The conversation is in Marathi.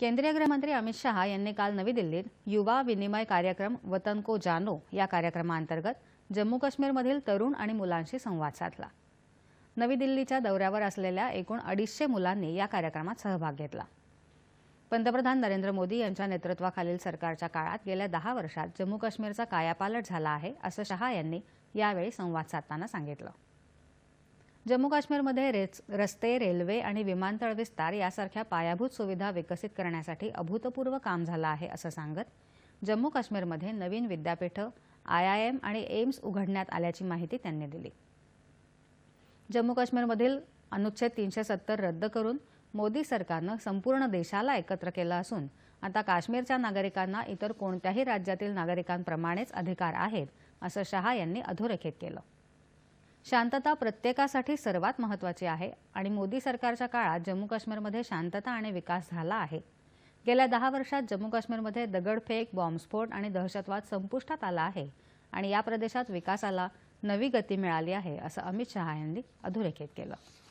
केंद्रीय गृहमंत्री अमित शहा यांनी काल नवी दिल्लीत युवा विनिमय कार्यक्रम वतन को जानो या कार्यक्रमाअंतर्गत जम्मू काश्मीरमधील तरुण आणि मुलांशी संवाद साधला. नवी दिल्लीच्या दौऱ्यावर असलेल्या एकूण अडीचशे मुलांनी या कार्यक्रमात सहभाग घेतला. पंतप्रधान नरेंद्र मोदी यांच्या नेतृत्वाखालील सरकारच्या काळात गेल्या दहा वर्षात जम्मू काश्मीरचा कायापालट झाला आहे असं शहा यांनी यावेळी संवाद साधताना सांगितलं. जम्मू काश्मीरमध्ये रेच रस्ते रेल्वे आणि विमानतळ विस्तार यासारख्या पायाभूत सुविधा विकसित करण्यासाठी अभूतपूर्व काम झालं आहे असं सांगत जम्मू काश्मीरमध्ये नवीन विद्यापीठं आय आय एम आणि एम्स उघडण्यात आल्याची माहिती त्यांनी दिली. जम्मू काश्मीरमधील अनुच्छेद तीनशे सत्तर रद्द करून मोदी सरकारनं संपूर्ण देशाला एकत्र केलं असून आता काश्मीरच्या नागरिकांना इतर कोणत्याही राज्यातील नागरिकांप्रमाणेच अधिकार आहेत असं शहा यांनी अधोरेखित केलं. शांतता प्रत्येकासाठी सर्वात महत्त्वाची आहे आणि मोदी सरकारच्या काळात जम्मू काश्मीरमध्ये शांतता आणि विकास झाला आहे. गेल्या दहा वर्षात जम्मू काश्मीरमध्ये दगडफेक बॉम्बस्फोट आणि दहशतवाद संपुष्टात आला आहे आणि या प्रदेशात विकासाला नवी गती मिळाली आहे असं अमित शहा यांनी अधोरेखित केलं.